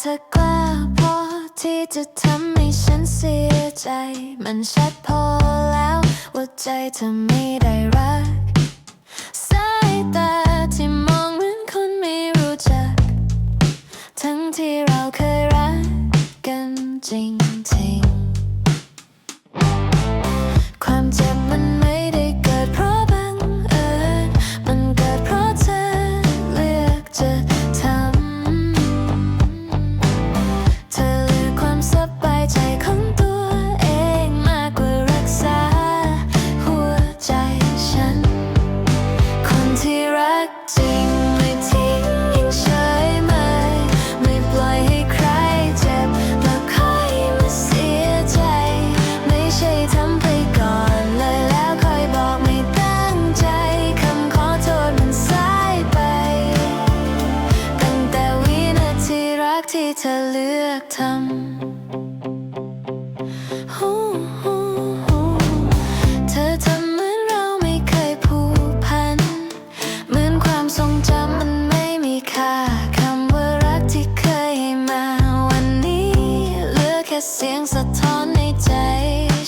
เธอกล้าพอที่จะทำให้ฉันเสียใจ มันชัดพอแล้วว่าใจเธอไม่ได้รัก ทำฮู้ฮู้ฮู้เธอทำเหมือนเราไม่เคยผูกพัน เหมือนความทรงจำมันไม่มีค่าคำว่ารักที่เคยให้มา วันนี้เหลือแค่เสียงสะท้อนในใจ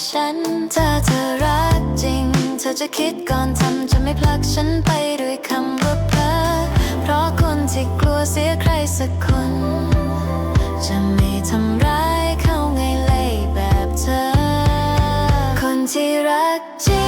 ฉันถ้าเธอรักจริง เธอจะคิดก่อนทำจะไม่ผลักฉันไปด้วยคำว่าเพลอเพราะคนที่กลัวเสียใครสักคน จะไม่ ทำร้ายเขาไงเลยแบบเธอ คนที่รักจริง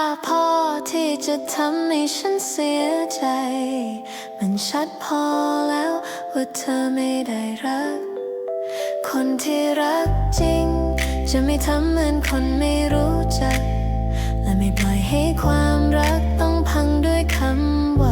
าพอที่จะทำให้ฉันเสียใจ มันชัดพอแล้วว่าเธอไม่ได้รัก คนที่รักจริง จะไม่ทำเหมือนคนไม่รู้จัก และไม่ปล่อยให้ความรักต้องพังด้วยคำว่า